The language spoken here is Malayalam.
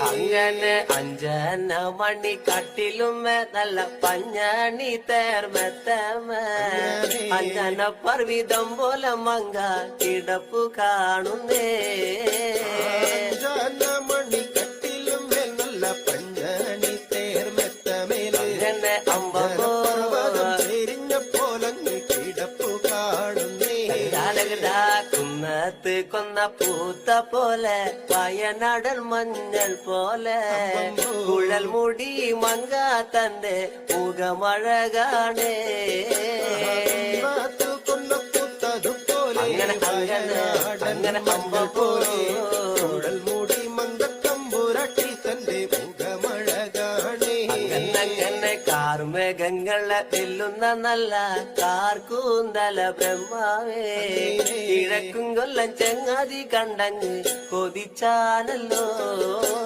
അങ്ങനെ അഞ്ചന മണി കട്ടിലും നല്ല പഞ്ഞാണി തേർമത്തമ അഞ്ചന പർവിതം പോലെ മങ്ക കിടപ്പു കാണുന്നേ. മണി കട്ടിലും നല്ല പഞ്ഞണി തേർമെത്തമേലെ അങ്ങനെ അമ്പോ പോലങ്ങ് കിടപ്പു കാണുന്നേ കാലകടാ കുന്നത്ത് കൊന്ന പൂത്ത പോലെ വയനാടൻ മഞ്ഞൾ പോലെ കുഴൽ മുടി മങ്ക തന്റെ മുഖമഴകാണേ കാത്തു കൊന്ന പൂത്തതുപോലെ അങ്ങനെ അങ്ങനെ അങ്ങനെ അമ്പ പോലെ കുഴൽ കാർമേഘങ്ങളെ വെല്ലുന്ന നല്ല കാർക്കൂന്തല ബ്രഹ്മാവേ. കിഴക്കും കൊല്ലം ചെങ്ങാതി കണ്ടങ്ങ് കൊതിച്ചാനല്ലോ